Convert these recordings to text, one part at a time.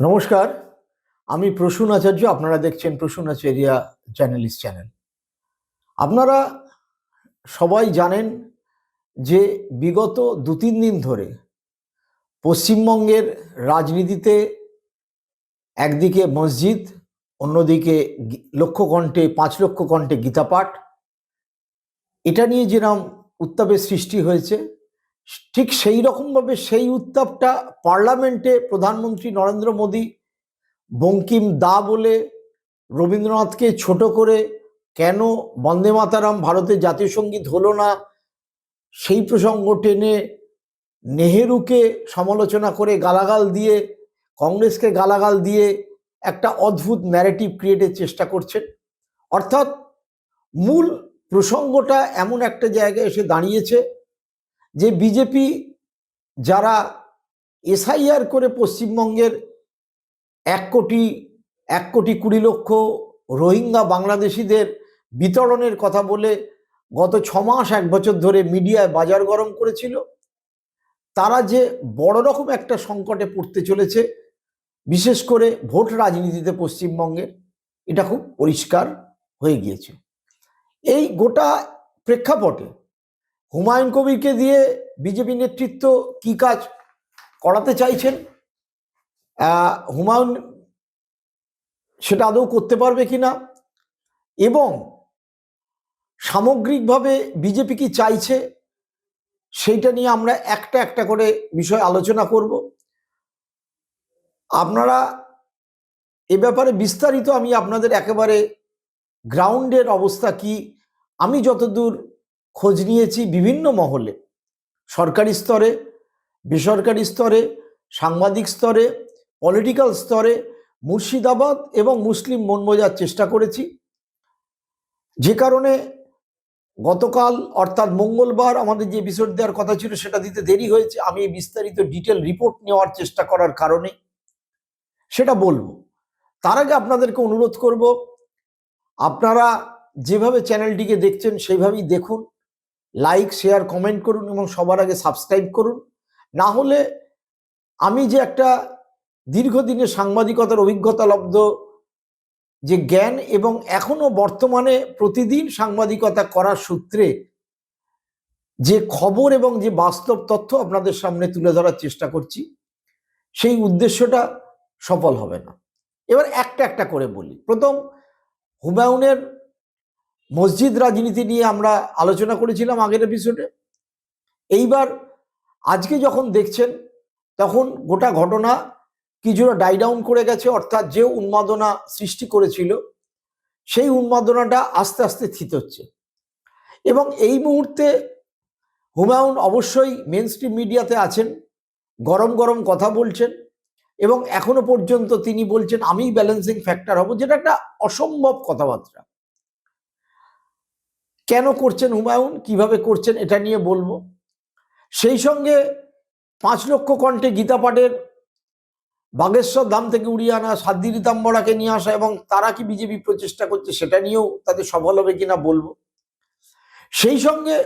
নমস্কার, আমি প্রসূন আচার্য, আপনারা দেখছেন প্রসূন আচার্যা জার্নালিস্ট চ্যানেল। আপনারা সবাই জানেন যে বিগত দু তিন দিন ধরে পশ্চিমবঙ্গের রাজনীতিতে একদিকে মসজিদ, অন্যদিকে লক্ষ কণ্ঠে পাঁচ লক্ষ কণ্ঠে গীতাপাঠ। এটা নিয়ে যেরকম উত্তাপের সৃষ্টি হয়েছে ঠিক সেই রকমভাবে সেই উত্তাপটা পার্লামেন্টে প্রধানমন্ত্রী নরেন্দ্র মোদী, বঙ্কিম দা বলে রবীন্দ্রনাথকে ছোট করে কেন বন্দে মাতারাম, ভারতের জাতীয় সংগীত হলো না, সেই প্রসঙ্গ টেনে নেহেরুকে সমালোচনা করে গালাগাল দিয়ে, কংগ্রেসকে গালাগাল দিয়ে একটা অদ্ভুত ন্যারেটিভ ক্রিয়েটের চেষ্টা করছেন। অর্থাৎ মূল প্রসঙ্গটা এমন একটা জায়গায় এসে দাঁড়িয়েছে যে বিজেপি যারা এসআইআর করে পশ্চিমবঙ্গের এক কোটি এক কোটি কুড়ি লক্ষ রোহিঙ্গা বাংলাদেশিদের বিতরণের কথা বলে গত ছ মাস, এক বছর ধরে মিডিয়ায় বাজার গরম করেছিল, তারা যে বড় রকম একটা সংকটে পড়তে চলেছে, বিশেষ করে ভোট রাজনীতিতে পশ্চিমবঙ্গের, এটা খুব পরিষ্কার হয়ে গিয়েছে। এই গোটা প্রেক্ষাপটে হুমায়ুন কবিরকে দিয়ে বিজেপি নেতৃত্ব কি কাজ করাতে চাইছেন? হুমায়ুন সেটা আদৌ করতে পারবে কি না? এবং সামগ্রিকভাবে বিজেপি কি চাইছে? সেইটা নিয়ে আমরা একটা একটা করে বিষয় আলোচনা করব। আপনারা এ ব্যাপারে বিস্তারিত আমি আপনাদের একেবারে গ্রাউন্ডের অবস্থা কি? আমি যতদূর খোঁজ নিয়েছি বিভিন্ন মহলে। সরকারি স্তরে, বেসরকারি স্তরে, সাংবাদিক স্তরে পলিটিক্যাল স্তরে, মুর্শিদাবাদ এবং মুসলিম মন চেষ্টা করেছি। যে কারণে গতকাল, অর্থাৎ মঙ্গলবার, আমাদের যে এপিসোড দেওয়ার কথা ছিল সেটা দিতে দেরি হয়েছে। আমি এই বিস্তারিত ডিটেল রিপোর্ট নেওয়ার চেষ্টা করার কারণে। সেটা বলব। তার আগে আপনাদেরকে অনুরোধ করব, আপনারা যেভাবে চ্যানেলটিকে দেখছেন সেইভাবেই দেখুন। লাইক শেয়ার কমেন্ট করুন এবং সবার আগে সাবস্ক্রাইব করুন। না হলে আমি যে একটা দীর্ঘদিনের সাংবাদিকতার অভিজ্ঞতা লব্ধ, যে জ্ঞান এবং এখনও বর্তমানে প্রতিদিন সাংবাদিকতা করার সূত্রে যে খবর এবং যে বাস্তব তথ্য আপনাদের সামনে তুলে ধরার চেষ্টা করছি, সেই উদ্দেশ্যটা সফল হবে না। এবার একটা একটা করে বলি। প্রথম, হুমায়ুনের মসজিদ রাজনীতি নিয়ে আমরা আলোচনা করেছিলাম আগের এপিসোডে এইবার আজকে যখন দেখছেন, তখন গোটা ঘটনা কিছুটা ডাই ডাউন করে গেছে, অর্থাৎ যে উন্মাদনা সৃষ্টি করেছিল, সেই উন্মাদনাটা আস্তে আস্তে থিত হচ্ছে। এবং এই মুহূর্তে হুমায়ুন অবশ্যই মেন মিডিয়াতে আছেন, গরম গরম কথা বলছেন, এবং এখনও পর্যন্ত তিনি বলছেন আমি ব্যালেন্সিং ফ্যাক্টর হব, যেটা একটা অসম্ভব কথাবার্তা। কেন করছেন হুমায়ুন? কীভাবে করছেন? এটা নিয়ে বলব। সেই সঙ্গে পাঁচ লক্ষ কণ্ঠে গীতা পাঠের বাগেশ্বর ধাম থেকে উড়িয়ে আনা সাদ্দি রীতাম্বরাকে নিয়ে আসা এবং তারা কি বিজেপি প্রচেষ্টা করছে সেটা নিয়েও তাদের সফল হবে কিনা বলব। সেই সঙ্গে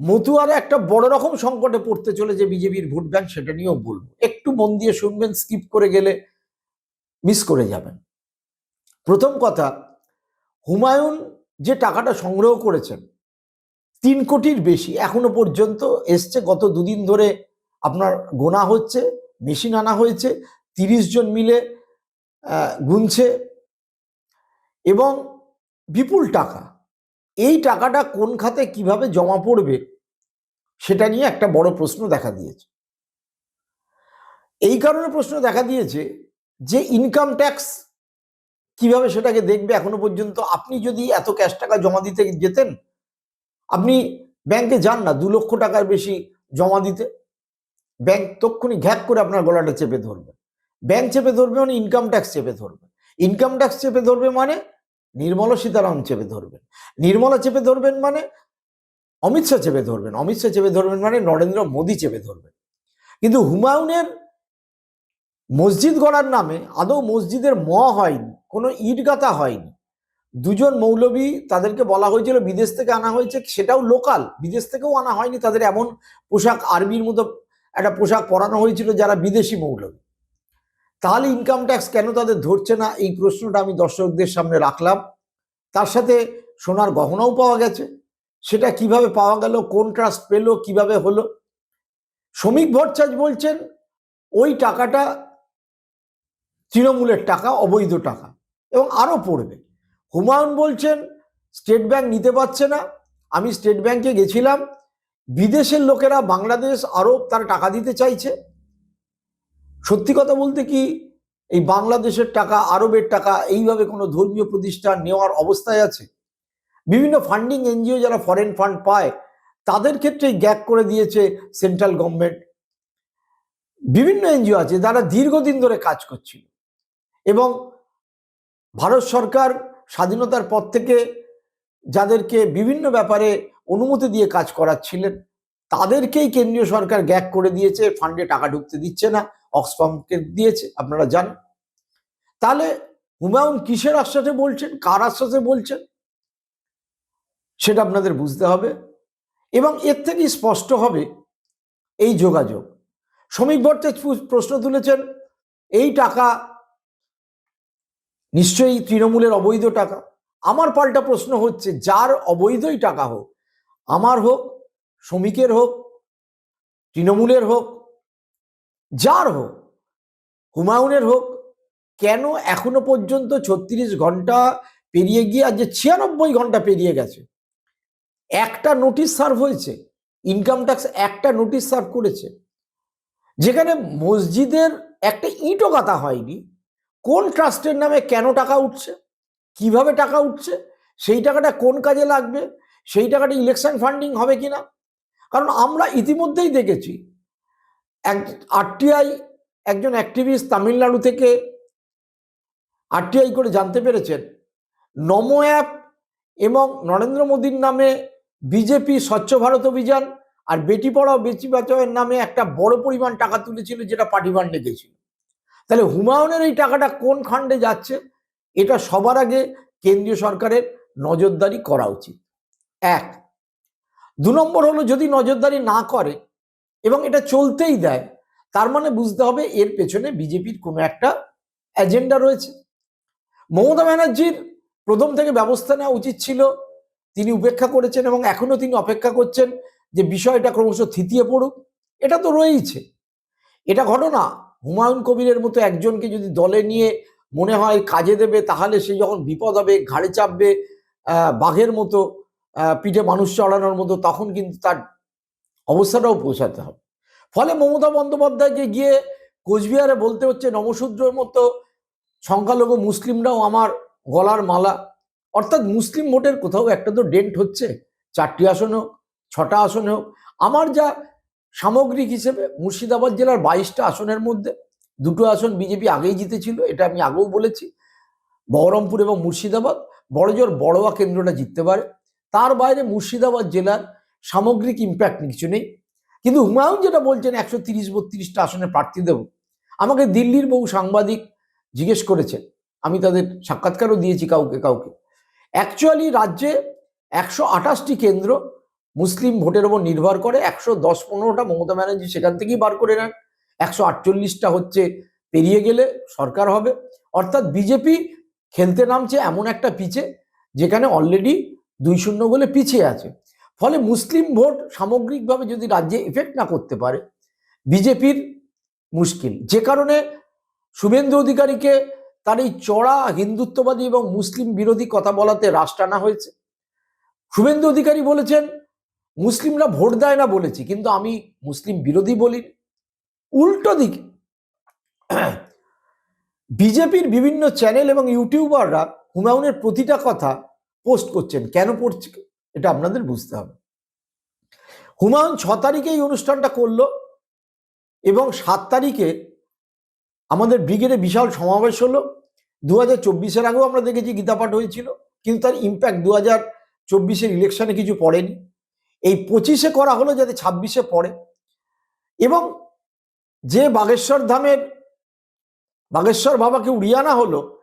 মতুয়ারা একটা বড় রকম সংকটে পড়তে চলেছে বিজেপির ভোট ব্যাংক সেটা নিয়েও বলব। একটু মন দিয়ে শুনবেন, স্কিপ করে গেলে মিস করে যাবেন। প্রথম কথা, হুমায়ুন যে টাকাটা সংগ্রহ করেছেন, তিন কোটির বেশি, এখনও পর্যন্ত এসছে, গত দুদিন ধরে আপনার গোনা হচ্ছে, মেশিন আনা হয়েছে, তিরিশ জন মিলে গুনছে এবং বিপুল টাকা। এই টাকাটা কোন খাতে কীভাবে জমা পড়বে, সেটা নিয়ে একটা বড় প্রশ্ন দেখা দিয়েছে। এই কারণে প্রশ্ন দেখা দিয়েছে যে ইনকাম ট্যাক্স কীভাবে সেটাকে দেখবে এখনও পর্যন্ত? আপনি যদি এত ক্যাশ টাকা জমা দিতে যেতেন, আপনি ব্যাংকে যান না, দু লক্ষ টাকার বেশি জমা দিতে। ব্যাংক তক্ষুনি ঘ্যাক করে আপনার গলাটা চেপে ধরবে। ব্যাংক চেপে ধরবে মানে ইনকাম ট্যাক্স চেপে ধরবে। ইনকাম ট্যাক্স চেপে ধরবে মানে নির্মলা সীতারাম চেপে ধরবেন। নির্মলা চেপে ধরবেন মানে অমিত শাহ চেপে ধরবেন। অমিত শাহ চেপে ধরবেন মানে নরেন্দ্র মোদী চেপে ধরবেন। কিন্তু হুমায়ুনের মসজিদ গড়ার নামে আদৌ মসজিদের ম হয়নি, কোনো ইট গাঁথা হয়নি। দুজন মৌলবী তাদেরকে বলা হয়েছিল, বিদেশ থেকে আনা হয়েছে, সেটাও লোকাল, বিদেশ থেকেও আনা হয়নি, তাদের এমন পোশাক আর্মির মতো একটা পোশাক পরানো হয়েছিল যারা বিদেশি মৌলবী। তাহলে ইনকাম ট্যাক্স কেন তাদের ধরছে না? এই প্রশ্নটা আমি দর্শকদের সামনে রাখলাম। তার সাথে সোনার গহনাও পাওয়া গেছে। সেটা কীভাবে পাওয়া গেল, কোন ট্রাস্ট পেল, কীভাবে হলো? শ্রমিক ভট্টাচার্য বলছেন, ওই টাকাটা তৃণমূলের টাকা, অবৈধ টাকা, এবং আরও পড়বে। হুমায়ুন বলছেন, স্টেট ব্যাংক নিতে পারছে না। আমি স্টেট ব্যাংকে গেছিলাম, বিদেশের লোকেরা বাংলাদেশ, আরব তারা টাকা দিতে চাইছে। সত্যি কথা বলতে কি, এই বাংলাদেশের টাকা, আরবের টাকা, এইভাবে কোনো ধর্মীয় প্রতিষ্ঠান নেওয়ার অবস্থায় আছে? বিভিন্ন ফান্ডিং এনজিও যারা ফরেন ফান্ড পায়, তাদের ক্ষেত্রে গ্যাপ করে দিয়েছে সেন্ট্রাল গভর্নমেন্ট বিভিন্ন এনজিও আছে, যারা দীর্ঘদিন ধরে কাজ করছিল। এবং ভারত সরকার স্বাধীনতার পর থেকে যাদেরকে বিভিন্ন ব্যাপারে অনুমতি দিয়ে কাজ করাচ্ছিলেন, তাদেরকেই কেন্দ্রীয় সরকার গ্যাক করে দিয়েছে, ফান্ডে টাকা ঢুকতে দিচ্ছে না, অক্সফামকে দিয়েছে, আপনারা জানেন। তাহলে হুমায়ুন কিসের আশ্বাসে বলছেন, কার আশ্বাসে বলছেন? সেটা আপনাদের বুঝতে হবে। এবং এর থেকেই স্পষ্ট হবে এই যোগাযোগ। শ্রমিক ভট্টাচার্য প্রশ্ন তুলেছেন, এই টাকা নিশ্চয়ই তৃণমূলের অবৈধ টাকা। আমার পাল্টা প্রশ্ন হচ্ছে, যার অবৈধই টাকা হোক, আমার হোক, শ্রমিকের হোক, তৃণমূলের হোক, যার হোক, হুমায়ুনের হোক, কেন এখনও পর্যন্ত ছত্রিশ ঘণ্টা পেরিয়ে গিয়ে, আজ যে ছিয়ানব্বই ঘণ্টা পেরিয়ে গেছে, একটা নোটিশ সার্ভ হয়েছে ইনকাম ট্যাক্স একটা নোটিশ সার্ভ করেছে, যেখানে মসজিদের একটা ইটও গাঁথা হয়নি কোন ট্রাস্টের নামে কেন টাকা উঠছে? কীভাবে টাকা উঠছে? সেই টাকাটা কোন কাজে লাগবে? সেই টাকাটা ইলেকশন ফান্ডিং হবে কিনা? কারণ আমরা ইতিমধ্যেই দেখেছি, এক আরটিআই একজন অ্যাক্টিভিস্ট তামিলনাড়ু থেকে আরটিআই করে জানতে পেরেছেন, নমো অ্যাপ এবং নরেন্দ্র মোদীর নামে বিজেপি স্বচ্ছ ভারত অভিযান আর বেটি পড়াও বেটি বাঁচাওয়ের নামে একটা বড় পরিমাণ টাকা তুলেছিল যেটা পার্টি ফান্ডে গেছিল। তাহলে হুমায়ুনের এই টাকাটা কোন খান্ডে যাচ্ছে? এটা সবার আগে কেন্দ্রীয় সরকারের নজরদারি করা উচিত। এক, দু নম্বর হলো যদি নজরদারি না করে এবং এটা চলতেই দেয়, তার মানে বুঝতে হবে এর পেছনে বিজেপির কোনো একটা এজেন্ডা রয়েছে। মমতা ব্যানার্জির প্রথম থেকে ব্যবস্থা নেওয়া উচিত ছিল, তিনি উপেক্ষা করেছেন এবং এখনও তিনি অপেক্ষা করছেন যে বিষয়টা ক্রমশ থিতিয়ে পড়ুক। এটা তো রয়েইছে। এটা ঘটনা হুমায়ুন কবিরের মতো একজনকে যদি দলে নিয়ে মনে হয় কাজে দেবে, তাহলে সে যখন বিপদ হবে, ঘাড়ে চাপবে বাঘের মতো পিঠে মানুষ চড়ানোর মতো, তখন কিন্তু তার অবস্থাটাও পৌঁছাতে হবে। ফলে মমতা বন্দ্যোপাধ্যায়কে গিয়ে কোচবিহারে বলতে হচ্ছে নমশূদ্রের মতো সংখ্যালঘু মুসলিমরাও আমার গলার মালা। অর্থাৎ মুসলিম ভোটের কোথাও একটা তো ডেন্ট হচ্ছে, চারটি আসন হোক, ছটা আসনে হোক। আমার যা সামগ্রিক হিসেবে মুর্শিদাবাদ জেলার বাইশটা আসনের মধ্যে দুটো আসন বিজেপি আগেই জিতেছিল, এটা আমি আগেও বলেছি। বহরমপুর এবং মুর্শিদাবাদ, বড়জোর বড়োয়া কেন্দ্রটা জিততে পারে। তার বাইরে মুর্শিদাবাদ জেলার সামগ্রিক ইম্প্যাক্ট কিছু নেই। কিন্তু হুমায়ুন যেটা বলছেন, একশো তিরিশ, বত্রিশটা আসনে প্রার্থী দেব। আমাকে দিল্লির বহু সাংবাদিক জিজ্ঞেস করেছেন, আমি তাদের সাক্ষাৎকারও দিয়েছি কাউকে কাউকে। অ্যাকচুয়ালি রাজ্যে একশো আঠাশটি কেন্দ্র মুসলিম ভোটের ওপর নির্ভর করে একশো দশ পনেরোটা মমতা ব্যানার্জি সেখান থেকেই বার করে নেন। একশো আটচল্লিশটা হচ্ছে পেরিয়ে গেলে সরকার হবে। অর্থাৎ বিজেপি খেলতে নামছে এমন একটা পিচে যেখানে অলরেডি দুই শূন্য বলে পিছিয়ে আছে। ফলে মুসলিম ভোট সামগ্রিকভাবে যদি রাজ্যে এফেক্ট না করতে পারে, বিজেপির মুশকিল। যে কারণে শুভেন্দু অধিকারীকে তার এই চড়া হিন্দুত্ববাদী এবং মুসলিম বিরোধী কথা বলাতে রাশ টানা হয়েছে। শুভেন্দু অধিকারী বলেছেন মুসলিমরা ভোট দেয় না বলেছি, কিন্তু আমি মুসলিম বিরোধী বলি। উল্টো দিকে, বিজেপির বিভিন্ন চ্যানেল এবং ইউটিউবাররা হুমায়ুনের প্রতিটা কথা পোস্ট করছেন। কেন পড়ছে? এটা আপনাদের বুঝতে হবে। হুমায়ুন ছ তারিখে এই অনুষ্ঠানটা করল এবং সাত তারিখে আমাদের ব্রিগেডে বিশাল সমাবেশ হলো। দু হাজার চব্বিশের আগেও আমরা দেখেছি গীতাপাঠ হয়েছিল, কিন্তু তার ইম্প্যাক্ট দু হাজার চব্বিশের ইলেকশনে কিছু পড়েনি। এই পঁচিশে করা হলো যাতে ছাব্বিশে পড়ে। এবং যে বাগেশ্বর ধামের, বাগেশ্বর বাবাকে উড়িয়ে আনা হলো,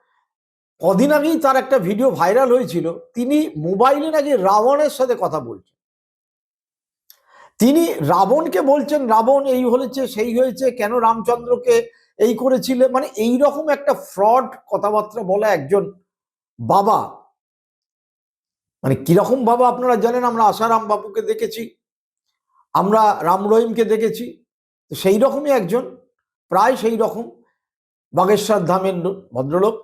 কদিন আগেই তার একটা ভিডিও ভাইরাল হয়েছিল, তিনি মোবাইলে নাকি রাবণের সাথে কথা বলছেন। তিনি রাবণকে বলছেন, রাবণ, এই হয়েছে সেই হয়েছে, কেন রামচন্দ্রকে এই করেছিলে? মানে এই রকম একটা ফ্রড কথাবার্তা বলা একজন বাবা। মানে কীরকম বাবা আপনারা জানেন, আমরা আশারাম বাবুকে দেখেছি, আমরা রাম রহিমকে দেখেছি, তো সেই রকমই একজন, প্রায় সেই রকম। বাগেশ্বর ধামের ভদ্রলোক,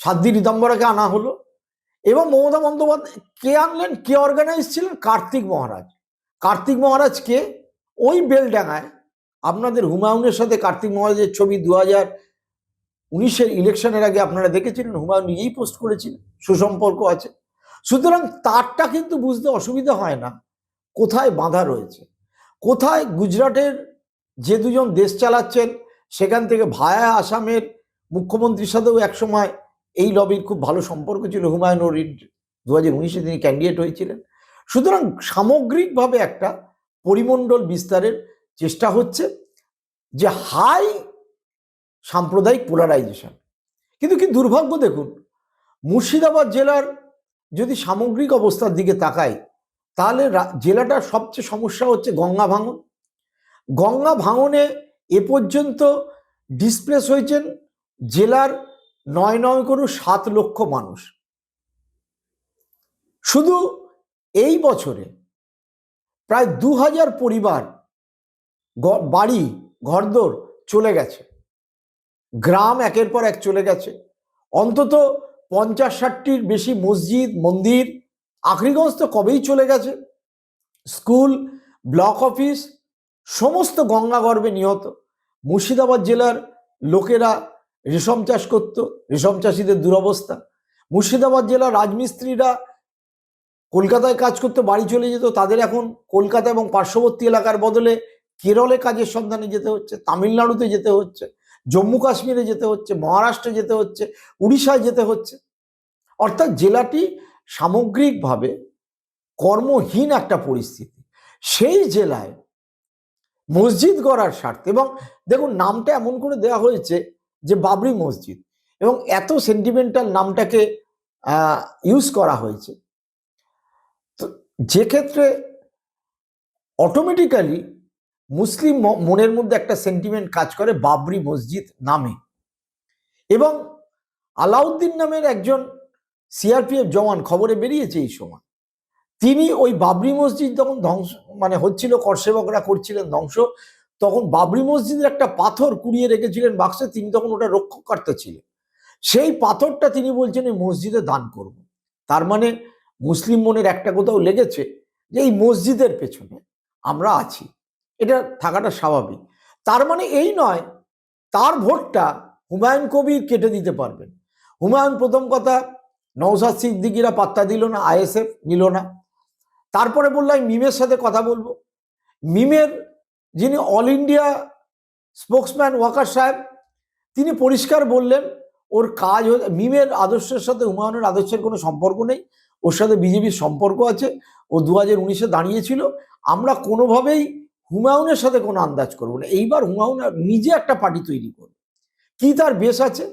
সাধ্বী রিদম্বরাকে আনা হলো এবং মমতা বন্দ্যোপাধ্যায়, কে আনলেন, কে অর্গানাইজ ছিলেন? কার্তিক মহারাজ। কার্তিক মহারাজ কে? ওই বেলডাঙায় আপনাদের হুমায়ুনের সাথে কার্তিক মহারাজের ছবি দু হাজার উনিশের ইলেকশনের আগে আপনারা দেখেছিলেন, হুমায়ুন নিজেই পোস্ট করেছিলেন, সুসম্পর্ক আছে। সুতরাং তারটা কিন্তু বুঝতে অসুবিধা হয় না, কোথায় বাঁধা রয়েছে। কোথায় গুজরাটের যে দুজন দেশ চালাচ্ছেন, সেখান থেকে ভায়া আসামের মুখ্যমন্ত্রীর সাথেও একসময় এই লবির খুব ভালো সম্পর্ক ছিল, হুমায়ুন ওরির দু হাজার উনিশে তিনি ক্যান্ডিডেট হয়েছিলেন। সুতরাং সামগ্রিকভাবে একটা পরিমণ্ডল বিস্তারের চেষ্টা হচ্ছে যে হাই সাম্প্রদায়িক পোলারাইজেশন কিন্তু কি দুর্ভাগ্য দেখুন, মুর্শিদাবাদ জেলার যদি সামগ্রিক অবস্থার দিকে তাকাই, তাহলে জেলাটার সবচেয়ে সমস্যা হচ্ছে গঙ্গা ভাঙন। গঙ্গা ভাঙনে এ পর্যন্ত ডিসপ্লেস হয়েছেন জেলার নয় নয় করে সাত লক্ষ মানুষ। শুধু এই বছরে প্রায় দু হাজার পরিবার বাড়ি, ঘরদোর চলে গেছে। গ্রাম একের পর এক চলে গেছে। অন্তত পঞ্চাশ ষাটটির বেশি মসজিদ, মন্দির। আখরিগঞ্জ তো কবেই চলে গেছে? স্কুল, ব্লক অফিস, সমস্ত গঙ্গা গর্ভে নিহত। মুর্শিদাবাদ জেলার লোকেরা রেশম চাষ করত, রেশম চাষিদের দুরবস্থা। মুর্শিদাবাদ জেলার রাজমিস্ত্রিরা কলকাতায় কাজ করতে বাড়ি চলে যেত, তাদের এখন কলকাতা এবং পার্শ্ববর্তী এলাকার বদলে কেরলে কাজের সন্ধানে যেতে হচ্ছে, তামিলনাড়ুতে যেতে হচ্ছে। জম্মু কাশ্মীরে যেতে হচ্ছে, মহারাষ্ট্রে যেতে হচ্ছে, উড়িষ্যায় যেতে হচ্ছে। অর্থাৎ জেলাটি সামগ্রিকভাবে কর্মহীন একটা পরিস্থিতি। সেই জেলায় মসজিদ গড়ার স্বার্থে এবং দেখুন নামটা এমন করে দেওয়া হয়েছে যে বাবরি মসজিদ এবং এত সেন্টিমেন্টাল নামটাকে ইউজ করা হয়েছে। তো যে ক্ষেত্রে অটোমেটিক্যালি মুসলিম মনের মধ্যে একটা সেন্টিমেন্ট কাজ করে বাবরি মসজিদ নামে। এবং আলাউদ্দিন নামের একজন সিআরপিএফ জওয়ান খবরে বেরিয়েছে এই সময়। তিনি ওই বাবরি মসজিদ যখন ধ্বংস মানে হচ্ছিল, করসেবকরা করছিলেন ধ্বংস, তখন বাবরি মসজিদের একটা পাথর কুড়িয়ে রেখেছিলেন বাক্সে, তিনি তখন ওটা রক্ষকর্তা ছিলেন। সেই পাথরটা তিনি বলছেন, এই মসজিদে দান করব। তার মানে মুসলিম মনের একটা কোথাও লেগেছে যে, এই মসজিদের পেছনে আমরা আছি। এটা থাকাটা স্বাভাবিক। তার মানে এই নয়, তার ভোটটা হুমায়ুন কবির কেটে দিতে পারবেন। হুমায়ুন প্রথম কথা নওসাদ সিদ্দিকিরা পাত্তা দিল না, আইএসএফ নিল না। তারপরে বললাম মিমের সাথে কথা বলব। মিমের যিনি অল ইন্ডিয়া স্পোক্সম্যান ওয়াকার সাহেব, তিনি পরিষ্কার বললেন, ওর কাজ হয়ে- মিমের আদর্শের সাথে হুমায়ুনের আদর্শের কোনো সম্পর্ক নেই। ওর সাথে বিজেপির সম্পর্ক আছে। ও দু হাজার উনিশে দাঁড়িয়েছিল। আমরা কোনোভাবেই হুমায়ুনের সাথে কোনো আন্দাজ করব না। এইবার হুমায়ুন নিজে একটা পার্টি তৈরি করবে। কি তার বেশ আছে?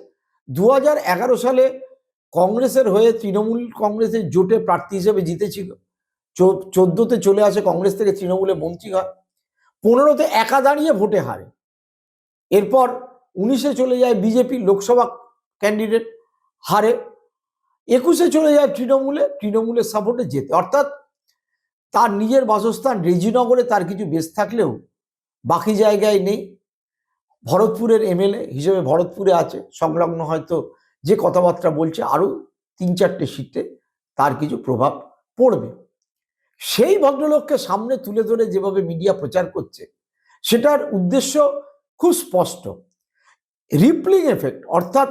দু হাজার এগারো সালে কংগ্রেসের হয়ে তৃণমূল কংগ্রেসের জোটে প্রার্থী হিসেবে জিতেছিল। চোদ্দোতে চলে আসে কংগ্রেস থেকে তৃণমূলে মন্ত্রী হয়। পনেরোতে একা দাঁড়িয়ে ভোটে হারে। এরপর উনিশে চলে যায় বিজেপি লোকসভা ক্যান্ডিডেট হারে। একুশে চলে যায় তৃণমূলে, তৃণমূলের সাপোর্টে যেতে। অর্থাৎ তার নিজের বাসস্থান রেজিনগরে তার কিছু বেশ থাকলেও বাকি জায়গায় নেই। ভরতপুরের এমএলএ হিসেবে ভরতপুরে আছে। সংলগ্ন হয়তো যে কথাবার্তা বলছে, আরও তিন চারটে সিটে তার কিছু প্রভাব পড়বে। সেই ভদ্রলোককে সামনে তুলে ধরে যেভাবে মিডিয়া প্রচার করছে, সেটার উদ্দেশ্য খুব স্পষ্ট। রিপলিং এফেক্ট, অর্থাৎ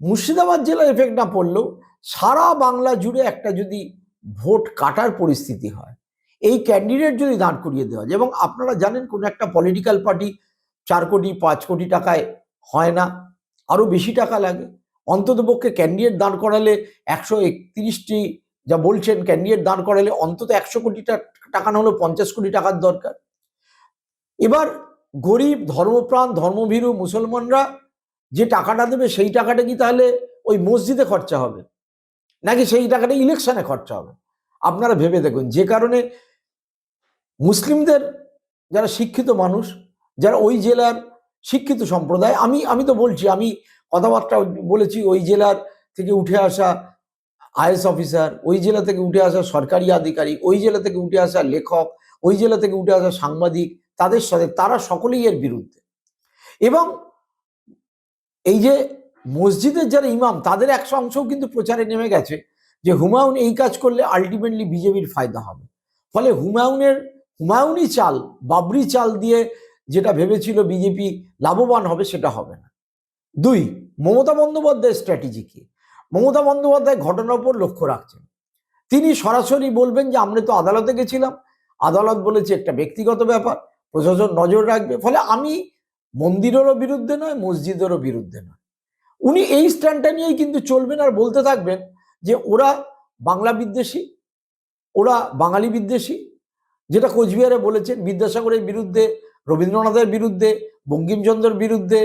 মুর্শিদাবাদ জেলার এফেক্ট না পড়লেও সারা বাংলা জুড়ে একটা যদি ভোট কাটার পরিস্থিতি হয় এই ক্যান্ডিডেট যদি দাঁড় করিয়ে দেওয়া যায়, এবং আপনারা জানেন কোনো একটা পলিটিক্যাল পার্টি চার কোটি, পাঁচ কোটি টাকায় হয় না, আরও বেশি টাকা লাগে। অন্ততপক্ষে ক্যান্ডিডেট দাঁড় করালে একশো একত্রিশটি যা বলছেন ক্যান্ডিডেট দাঁড় করালে অন্তত একশো কোটি টাকা না হলেও পঞ্চাশ কোটি টাকার দরকার। এবার গরিব, ধর্মপ্রাণ, ধর্মভীরু মুসলমানরা যে টাকাটা দেবে, সেই টাকাটা কি তাহলে ওই মসজিদে খরচা হবে? নাকি সেই টাকাটা ইলেকশনে খরচা হবে? আপনারা ভেবে দেখুন, যে কারণে মুসলিমদের যারা শিক্ষিত মানুষ, যারা ওই জেলার শিক্ষিত সম্প্রদায়, আমি আমি তো বলছি, আমি কথাবার্তা বলেছি, ওই জেলার থেকে উঠে আসা আইএস অফিসার, ওই জেলা থেকে উঠে আসা সরকারি আধিকারিক, ওই জেলা থেকে উঠে আসা লেখক, ওই জেলা থেকে উঠে আসা সাংবাদিক, তাদের সাথে, তারা সকলেই এর বিরুদ্ধে। এবং এই যে মসজিদের যারা ইমাম, তাদের এক অংশও কিন্তু প্রচারে নেমে গেছে যে হুমায়ুন এই কাজ করলে আলটিমেটলি বিজেপির ফায়দা হবে। ফলে হুমায়ুনের হুমায়ুনি চাল, বাবরি চাল দিয়ে যেটা ভেবেছিল বিজেপি লাভবান হবে সেটা হবে না। দুই, মমতা বন্দ্যোপাধ্যায়ের স্ট্র্যাটেজি কি? মমতা বন্দ্যোপাধ্যায় ঘটনার উপর লক্ষ্য রাখছেন। তিনি সরাসরি বলবেন যে আমরা তো আদালতে গেছিলাম। আদালত বলেছে একটা ব্যক্তিগত ব্যাপার, প্রশাসন নজর রাখবে। ফলে আমি মন্দিরেরও বিরুদ্ধে নয়, মসজিদেরও বিরুদ্ধে নয়। উনি এই স্ট্যান্ডটা নিয়েই কিন্তু চলবেন আর বলতে থাকবেন যে, ওরা বাংলা বিদ্বেষী, ওরা বাঙালি বিদ্বেষী যেটা কোচবিহারে বলেছেন, বিদ্যাসাগরের বিরুদ্ধে, রবীন্দ্রনাথের বিরুদ্ধে, বঙ্কিমচন্দ্রের বিরুদ্ধে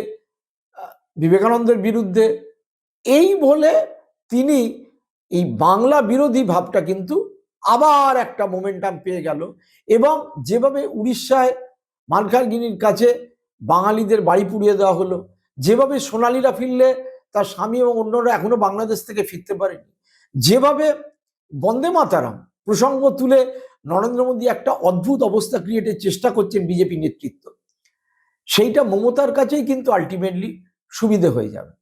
বিবেকানন্দের বিরুদ্ধে, এই বলে তিনি এই বাংলা বিরোধী ভাবটা কিন্তু আবার একটা মোমেন্টাম পেয়ে গেল এবং যেভাবে উড়িষ্যায় মালকারগিরির কাছে বাঙালিদের বাড়ি পুড়িয়ে দেওয়া হলো, যেভাবে সোনালিরা ফিরলে তার স্বামী এবং অন্যরা এখনও বাংলাদেশ থেকে ফিরতে পারেনি, যেভাবে বন্দে মাতারাম প্রসঙ্গ তুলে নরেন্দ্র মোদী একটা অদ্ভুত অবস্থা ক্রিয়েটের চেষ্টা করছেন বিজেপি নেতৃত্ব। সেইটা মমতার কাছেই কিন্তু আলটিমেটলি সুবিধে হয়ে যাবে।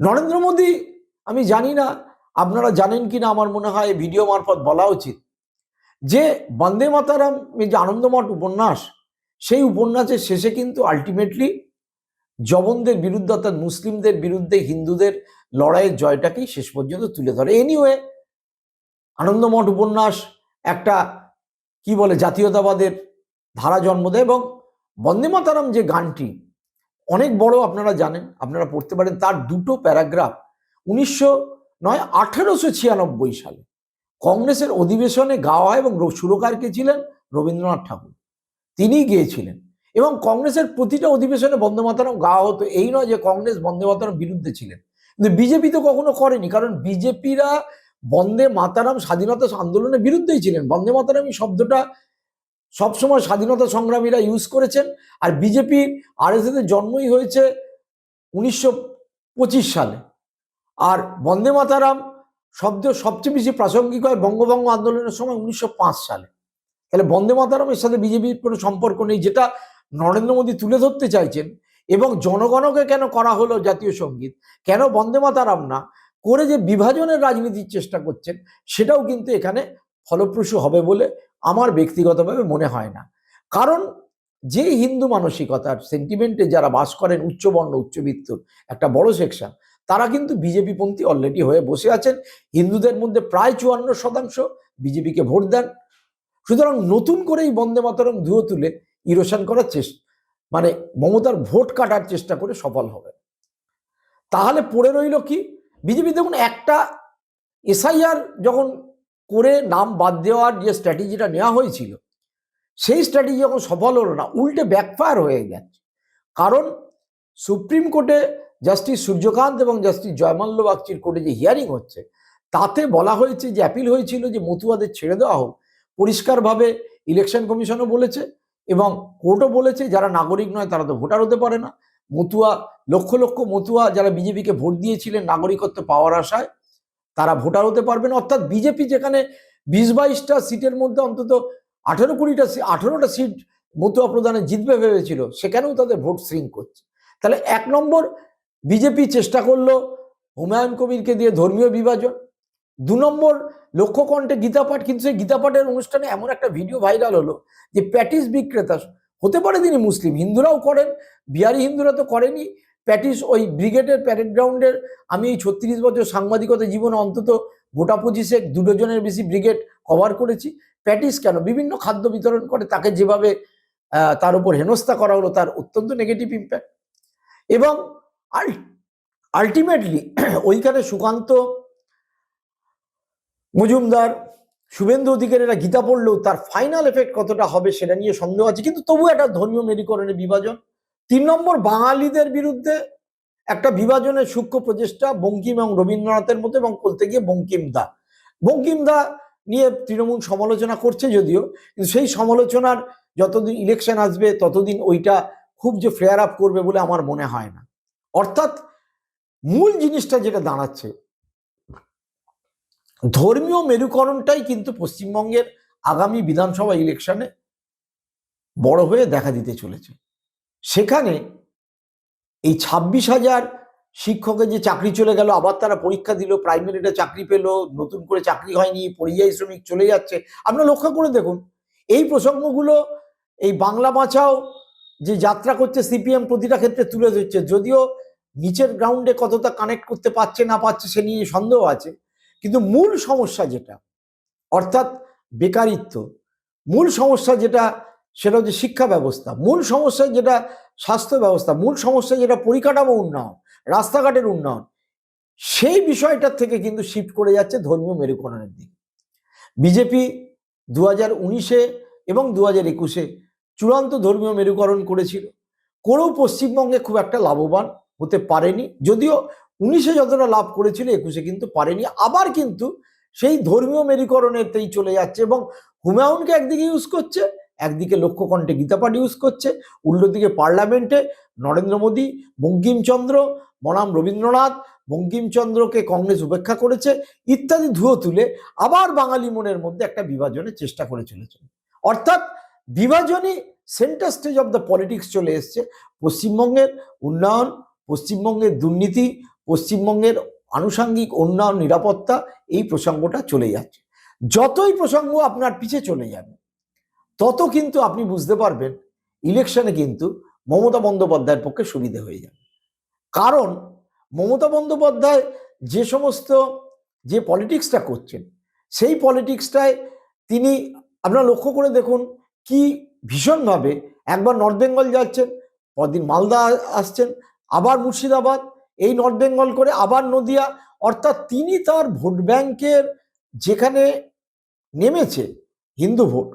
নরেন্দ্র মোদী, আমি জানি না, আপনারা জানেন কি না আমার মনে হয়, ভিডিও মারফত বলা উচিত, যে বন্দে মাতারাম যে আনন্দমঠ উপন্যাস, সেই উপন্যাসের শেষে কিন্তু আলটিমেটলি জবনদের বিরুদ্ধে অর্থাৎ মুসলিমদের বিরুদ্ধে হিন্দুদের লড়াইয়ের জয়টাকেই শেষ পর্যন্ত তুলে ধরে। এনিওয়ে আনন্দমঠ উপন্যাস একটা, কি বলে, জাতীয়তাবাদের ধারা জন্ম দেয় এবং বন্দে মাতারাম যে গানটি, অনেক বড় আপনারা জানেন, আপনারা পড়তে পারেন, তার দুটো প্যারাগ্রাফ উনিশশো নয়, আঠেরোশো ছিয়ানব্বই সালে। কংগ্রেসের অধিবেশনে গাওয়া হয় এবং র- সুরকার কে ছিলেন? রবীন্দ্রনাথ ঠাকুর। তিনিই গিয়েছিলেন এবং কংগ্রেসের প্রতিটা অধিবেশনে বন্দে মাতারাম গাওয়া হতো। এই নয় যে কংগ্রেস বন্দে মাতারাম বিরুদ্ধে ছিলেন। কিন্তু বিজেপি তো কখনো করেনি, কারণ বিজেপিরা বন্দে মাতারাম স্বাধীনতা আন্দোলনের বিরুদ্ধেই ছিলেন। বন্দে মাতারাম এই শব্দটা সবসময় স্বাধীনতা সংগ্রামীরা ইউজ করেছেন। আর বিজেপির আর এস জন্মই হয়েছে উনিশশো পঁচিশ সালে। আর বন্দে মাতারাম শব্দ সবচেয়ে বেশি প্রাসঙ্গিক হয় বঙ্গভঙ্গ আন্দোলনের সময় উনিশশো পাঁচ সালে। তাহলে বন্দে মাতারামের সাথে বিজেপির কোনো সম্পর্ক নেই, যেটা নরেন্দ্র মোদী তুলে ধরতে চাইছেন। এবং জনগণকে কেন করা হলো জাতীয় সংগীত? কেন বন্দে মাতারাম না? করে যে বিভাজনের রাজনীতির চেষ্টা করছেন, সেটাও কিন্তু এখানে ফলপ্রসূ হবে বলে আমার ব্যক্তিগতভাবে মনে হয় না। কারণ যে হিন্দু মানসিকতার সেন্টিমেন্টে যারা বাস করেন, উচ্চবর্ণ, উচ্চবিত্ত, একটা বড় সেকশন তারা কিন্তু বিজেপি পন্থী অলরেডি হয়ে বসে আছেন। হিন্দুদের মধ্যে প্রায় চুয়ান্ন শতাংশ বিজেপিকে ভোট দেন। সুতরাং নতুন করে এই বন্দে মাতরম ধুয়ো তুলে ইরোশন করার চেষ্টা মানে মমতার ভোট কাটার চেষ্টা করে সফল হবে তাহলে পড়ে রইল কি? বিজেপি দেখুন একটা এসআইআর যখন করে নাম বাদ দেওয়ার যে স্ট্র্যাটেজিটা নেওয়া হয়েছিল, সেই স্ট্র্যাটেজি যখন সফল হলো না, উল্টে ব্যাকফায়ার হয়ে গেছে। কারণ সুপ্রিম কোর্টে জাস্টিস সূর্যকান্ত এবং জাস্টিস জয়মাল্য বাগচির কোর্টে যে হিয়ারিং হচ্ছে, তাতে বলা হয়েছে যে অ্যাপিল হয়েছিল যে মতুয়াদের ছেড়ে দেওয়া হোক। পরিষ্কারভাবে ইলেকশন কমিশনও বলেছে এবং কোর্টও বলেছে, যারা নাগরিক নয় তারা তো ভোটার হতে পারে না। মতুয়া, লক্ষ লক্ষ মতুয়া যারা বিজেপিকে ভোট দিয়েছিলেন নাগরিকত্ব পাওয়ার আশায়, তারা ভোটার হতে পারবেন অর্থাৎ বিজেপি যেখানে বিশ বাইশটা সিটের মধ্যে অন্তত আঠেরো কুড়িটা আঠেরোটা সিট মতুয়া প্রদানে জিতবে ভেবেছিল, সেখানেও তাদের ভোট সিং করছে তাহলে এক নম্বর, বিজেপি চেষ্টা করল হুমায়ুন কবিরকে দিয়ে ধর্মীয় বিভাজন। দু নম্বর, লক্ষ্যকণ্ঠে গীতাপাঠ, কিন্তু সেই গীতাপাঠের অনুষ্ঠানে এমন একটা ভিডিও ভাইরাল হলো যে প্যাটিস বিক্রেতা হতে পারে তিনি মুসলিম, হিন্দুরাও করেন, বিহারি হিন্দুরা তো করেনি। প্যাটিস ওই ব্রিগেডের প্যারেড গ্রাউন্ডের, আমি এই ছত্রিশ বছর সাংবাদিকতা জীবনে অন্তত গোটা পঁচিশে দু ডজনের বেশি ব্রিগেড কভার করেছি। প্যাটিস কেন? বিভিন্ন খাদ্য বিতরণ করে, তাকে যেভাবে তার উপর হেনস্থা করা হলো, তার অত্যন্ত নেগেটিভ ইম্প্যাক্ট এবং আলটিমেটলি ওইখানে সুকান্ত মজুমদার শুভেন্দু অধিকারীরা গীতা পড়লেও তার ফাইনাল এফেক্ট কতটা হবে সেটা নিয়ে সন্দেহ আছে। কিন্তু তবু একটা ধর্মীয় মেরুকরণের বিভাজন। তিন নম্বর, বাঙালিদের বিরুদ্ধে একটা বিভাজনের সূক্ষ্ম প্রচেষ্টা বঙ্কিম এবং রবীন্দ্রনাথের মতো এবং বলতে গিয়ে বঙ্কিম দা। বঙ্কিম দা নিয়ে তৃণমূল সমালোচনা করছে যদিও, কিন্তু সেই সমালোচনার যতদিন ইলেকশন আসবে, ততদিন ওইটা খুব যে ফ্লেয়ার আপ করবে বলে আমার মনে হয় না। অর্থাৎ মূল জিনিসটা যেটা দাঁড়াচ্ছে ধর্মীয় মেরুকরণটাই কিন্তু পশ্চিমবঙ্গের আগামী বিধানসভা ইলেকশনে বড় হয়ে দেখা দিতে চলেছে। সেখানে এই ছাব্বিশ হাজার শিক্ষকের যে চাকরি চলে গেল, আবার তারা পরীক্ষা দিল প্রাইমারিটা চাকরি পেল, নতুন করে চাকরি হয়নি, পরিযায়ী শ্রমিক চলে যাচ্ছে। আপনারা লক্ষ্য করে দেখুন, এই প্রসঙ্গগুলো, এই বাংলা বাঁচাও যে যাত্রা করছে সিপিএম প্রতিটা ক্ষেত্রে তুলে ধরছে, যদিও নিচের গ্রাউন্ডে কতটা কানেক্ট করতে পারছে না পারছে সে নিয়ে সন্দেহ আছে। কিন্তু মূল সমস্যা যেটা, অর্থাৎ বেকারিত্ব, মূল সমস্যা যেটা সেটা হচ্ছে শিক্ষা ব্যবস্থা, মূল সমস্যা যেটা স্বাস্থ্য ব্যবস্থা, মূল সমস্যা যেটা পরিকাঠামো উন্নয়ন, রাস্তাঘাটের উন্নয়ন, সেই বিষয়টার থেকে কিন্তু শিফট করে যাচ্ছে ধর্মীয় মেরুকরণের দিকে। বিজেপি দু হাজার উনিশে এবং দু হাজার একুশে চূড়ান্ত ধর্মীয় মেরুকরণ করেছিল। করেও পশ্চিমবঙ্গে খুব একটা লাভবান হতে পারেনি, যদিও উনিশে যতটা লাভ করেছিল, একুশে কিন্তু পারেনি। আবার কিন্তু সেই ধর্মীয় মেরুকরণেতেই চলে যাচ্ছে এবং হুমায়ুনকে একদিকে ইউজ করছে, একদিকে লক্ষ্যকণ্ঠে গীতাপাঠ ইউজ করছে, উল্টো দিকে পার্লামেন্টে নরেন্দ্র মোদী, বঙ্কিমচন্দ্র, বনাম রবীন্দ্রনাথ, বঙ্কিমচন্দ্রকে কংগ্রেস উপেক্ষা করেছে, ইত্যাদি ধুয়ো তুলে আবার বাঙালি মনের মধ্যে একটা বিভাজনের চেষ্টা করে চলেছে। অর্থাৎ বিভাজনই centre stage of the politics চলে এসছে। পশ্চিমবঙ্গের উন্নয়ন, পশ্চিমবঙ্গের দুর্নীতি পশ্চিমবঙ্গের আনুষাঙ্গিক উন্নয়ন, নিরাপত্তা এই প্রসঙ্গটা চলে যাচ্ছে। যতই প্রসঙ্গ আপনার পিছে চলে যাবে, তত কিন্তু আপনি বুঝতে পারবেন ইলেকশনে কিন্তু মমতা বন্দ্যোপাধ্যায়ের পক্ষে সুবিধে হয়ে যাবে। কারণ মমতা বন্দ্যোপাধ্যায় যে সমস্ত যে পলিটিক্সটা করছেন, সেই পলিটিক্সটায় তিনি আপনারা লক্ষ্য করে দেখুন কি ভীষণভাবে একবার নর্থ বেঙ্গল যাচ্ছেন, পরদিন মালদা আসছেন, আবার মুর্শিদাবাদ এই নর্থ বেঙ্গল করে আবার নদিয়া, অর্থাৎ তিনি তার ভোট ব্যাংকের যেখানে নেমেছে হিন্দু ভোট,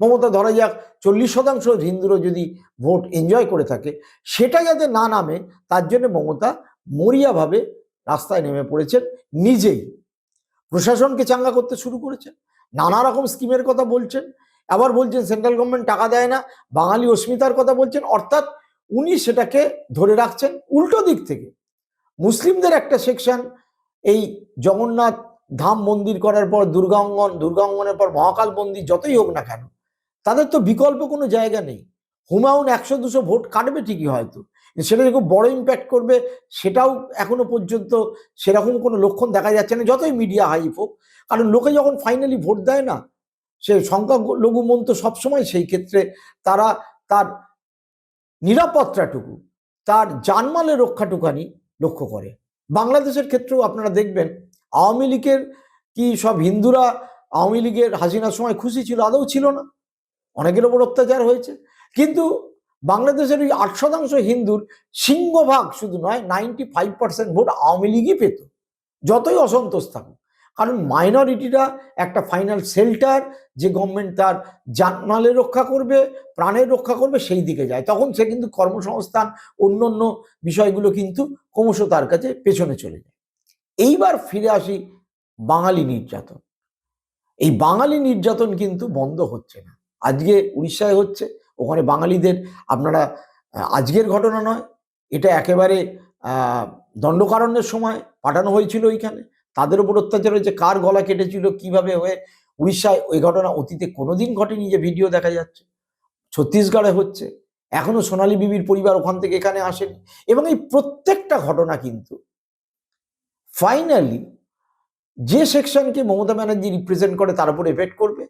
মমতা ধরা যাক চল্লিশ শতাংশ হিন্দুরা যদি ভোট এনজয় করে থাকে, সেটা যাতে না নামে, তার জন্য মমতা মরিয়াভাবে রাস্তায় নেমে পড়েছেন নিজেই। প্রশাসনকে চাঙ্গা করতে শুরু করেছেন, নানা রকম স্কিমের কথা বলছেন, আবার বলছেন সেন্ট্রাল গভর্নমেন্ট টাকা দেয় না, বাঙালি অস্মিতার কথা বলছেন, অর্থাৎ উনি সেটাকে ধরে রাখছেন উল্টো দিক থেকে। মুসলিমদের একটা সেকশন এই জগন্নাথ ধাম মন্দির করার পর, দুর্গাঙ্গন, দুর্গাঙ্গনের পর, মহাকাল মন্দির যতই হোক না কেন, তাদের তো বিকল্প কোনো জায়গা নেই। হুমায়ুন একশো দুশো ভোট কাটবে ঠিকই হয়তো সেটা যে খুব বড় ইম্প্যাক্ট করবে, সেটাও এখনও পর্যন্ত সেরকম কোনো লক্ষণ দেখা যাচ্ছে না, যতই মিডিয়া হাইপ হোক। কারণ লোকে যখন ফাইনালি ভোট দেয় না, সে সংখ্যালঘু তো সবসময় সেই ক্ষেত্রে, তারা তার নিরাপত্তাটুকু তার জানমালের রক্ষাটুকানি লক্ষ্য করে। বাংলাদেশের ক্ষেত্রেও আপনারা দেখবেন, আওয়ামী লীগের কি সব হিন্দুরা আওয়ামী লীগের হাসিনার সময় খুশি ছিল আদৌ ছিল না। অনেকের ওপর অত্যাচার হয়েছে। কিন্তু বাংলাদেশের ওই আট শতাংশ হিন্দুর সিংহভাগ শুধু নয় ninety five percent vote Awami লীগই পেত। যতই অসন্তোষ থাকুক। কারণ মাইনরিটিরা একটা ফাইনাল সেল্টার যে গভর্নমেন্ট তার জানমালের রক্ষা করবে, প্রাণের রক্ষা করবে, সেই দিকে যায়। তখন সে কিন্তু কর্মসংস্থান অন্য অন্য বিষয়গুলো কিন্তু ক্রমশ তার কাছে পেছনে চলে যায়। এইবার ফিরে আসি বাঙালি নির্যাতন। এই বাঙালি নির্যাতন কিন্তু বন্ধ হচ্ছে না। আজকে উড়িষ্যায় হচ্ছে, ওখানে বাঙালিদের আপনারা আজকের ঘটনা নয়, এটা একেবারে দণ্ডকারণ্যের সময় পাঠানো হয়েছিল ওইখানে। তাদের উপর অত্যাচার হয়েছে, কার গলা কেটেছিল, কীভাবে হয়ে, উড়িষ্যায় ওই ঘটনা অতীতে কোনোদিন ঘটেনি যে ভিডিও দেখা যাচ্ছে। ছত্তিশগড়ে হচ্ছে, এখনও সোনালী বিবির পরিবার ওখান থেকে এখানে আসেনি। এবং এই প্রত্যেকটা ঘটনা কিন্তু ফাইনালি যে সেকশনকে মমতা ব্যানার্জি রিপ্রেজেন্ট করে তার উপর এফেক্ট করবে,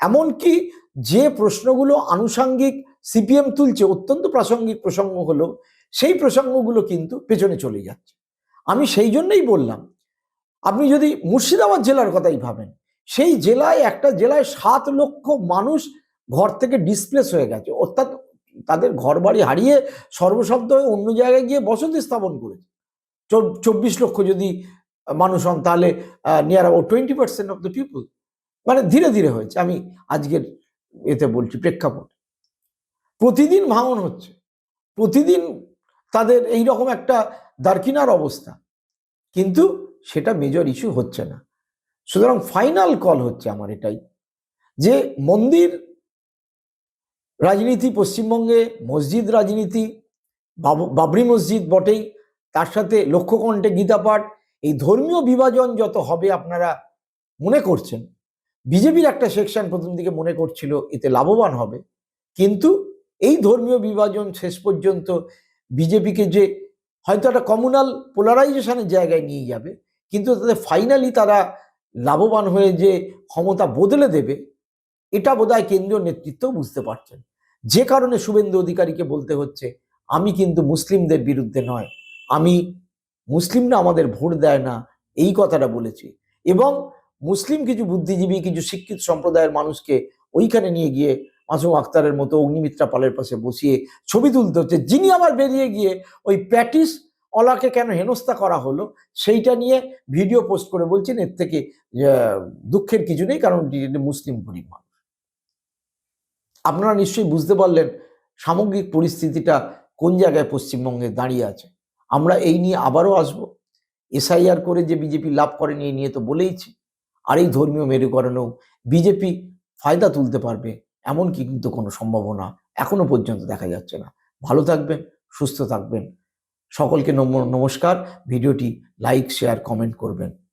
এমনকি যে প্রশ্নগুলো আনুষাঙ্গিক সিপিএম তুলছে, অত্যন্ত প্রাসঙ্গিক প্রসঙ্গ হলো সেই প্রসঙ্গগুলো কিন্তু পেছনে চলে যাচ্ছে। আমি সেই জন্যই বললাম আপনি যদি মুর্শিদাবাদ জেলার কথাই ভাবেন, সেই জেলায় একটা জেলায় সাত লক্ষ মানুষ ঘর থেকে ডিসপ্লেস হয়ে গেছে। অর্থাৎ তাদের ঘর বাড়ি হারিয়ে সর্বশব্দ হয়ে অন্য জায়গায় গিয়ে বসতি স্থাপন করেছে। চব- চব্বিশ লক্ষ যদি মানুষ হন, তাহলে near about twenty percent of the people মানে ধীরে ধীরে হয়েছে। আমি আজকের এতে বলছি প্রেক্ষাপট। প্রতিদিন ভাঙন হচ্ছে। প্রতিদিন তাদের এই রকম একটা দারকিনার অবস্থা। কিন্তু সেটা মেজর ইস্যু হচ্ছে না। সুতরাং ফাইনাল কল হচ্ছে আমার এটাই, যে মন্দির, রাজনীতি, পশ্চিমবঙ্গে মসজিদ রাজনীতি, বাব- বাবরি মসজিদ বটেই, তার সাথে লক্ষ্যকণ্ঠে গীতাপাঠ এই ধর্মীয় বিভাজন যত হবে আপনারা মনে করছেন, বিজেপির একটা সেকশন প্রথম দিকে মনে করছিল এতে লাভবান হবে, কিন্তু এই ধর্মীয় বিভাজন শেষ পর্যন্ত বিজেপিকে যে হয়তো একটা কমিউনাল পোলারাইজেশনের জায়গায় নিয়ে যাবে কিন্তু তাদের ফাইনালি তারা লাভবান হয়ে যে ক্ষমতা বদলে দেবে, এটা বোধহয় কেন্দ্রীয় নেতৃত্ব বুঝতে পারছেন। যে কারণে শুভেন্দু অধিকারীকে বলতে হচ্ছে, আমি কিন্তু মুসলিমদের বিরুদ্ধে নয়, আমি মুসলিমরা আমাদের ভোট দেয় না, এই কথাটা বলেছি। এবং মুসলিম কিছু বুদ্ধিজীবী, কিছু শিক্ষিত সম্প্রদায়ের মানুষকে ওইখানে নিয়ে গিয়ে মাসুম আক্তারের মতো অগ্নিমিত্রা পালের পাশে বসিয়ে ছবি তুলতে হচ্ছে। যিনি আবার বেরিয়ে গিয়ে ওই প্যাটিস অলাকে কেন হেনস্থা করা হলো, সেইটা নিয়ে ভিডিও পোস্ট করে বলছেন, এর থেকে দুঃখের কিছু নেই, কারণ মুসলিম গরিব মানুষ আপনারা নিশ্চয়ই বুঝতে পারলেন সামগ্রিক পরিস্থিতিটা কোন জায়গায় পশ্চিমবঙ্গে দাঁড়িয়ে আছে। আমরা এই নিয়ে আবারও আসব। এসআইআর করে যে বিজেপি লাভ করেনি, এই নিয়ে তো বলেইছি। আর এই ধর্মীয় মেরুকরণেও বিজেপি ফায়দা তুলতে পারবে, এমন কি কিন্তু কোনো সম্ভাবনা এখনও পর্যন্ত দেখা যাচ্ছে না। ভালো থাকবেন, সুস্থ থাকবেন। সকলকে নম- নমস্কার। ভিডিওটি লাইক শেয়ার কমেন্ট করবেন।